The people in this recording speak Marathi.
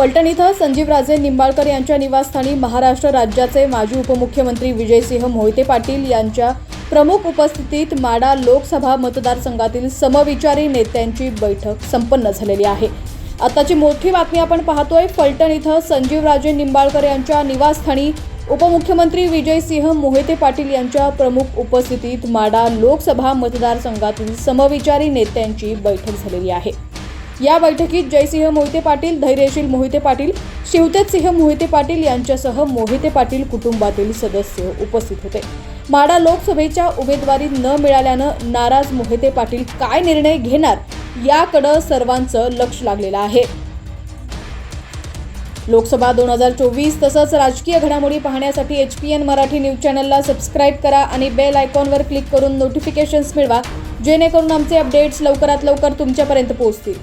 पलटण इथं संजीवराजे निंबाळकर यांच्या निवासस्थानी महाराष्ट्र राज्याचे माजी उपमुख्यमंत्री विजयसिंह मोहिते पाटील यांच्या प्रमुख उपस्थितीत माडा लोकसभा मतदारसंघातील समविचारी नेत्यांची बैठक संपन्न झालेली आहे. आताची मोठी बातमी आपण पाहतोय फलटण इथं संजीवराजे निंबाळकर यांच्या निवासस्थानी उपमुख्यमंत्री विजयसिंह मोहिते पाटील यांच्या प्रमुख उपस्थितीत माडा लोकसभा मतदारसंघातील समविचारी नेत्यांची बैठक झालेली आहे. या बैठकीत जयसिंह मोहिते पाटील धैर्यशील मोहिते पाटील शिवतेजसिंह मोहिते पाटील यांच्यासह मोहिते पाटील कुटुंबातील सदस्य उपस्थित होते. माडा लोकसभेच्या उमेदवारी न मिळाल्यानं नाराज मोहिते पाटील काय निर्णय घेणार याकडं सर्वांचं लक्ष लागलेलं आहे. लोकसभा दोन हजार चोवीस तसंच राजकीय घडामोडी पाहण्यासाठी H P N Marathi news चॅनलला सबस्क्राईब करा आणि बेल आयकॉनवर क्लिक करून नोटिफिकेशन्स मिळवा जेणेकरून आमचे अपडेट्स लवकरात लवकर तुमच्यापर्यंत पोहोचतील.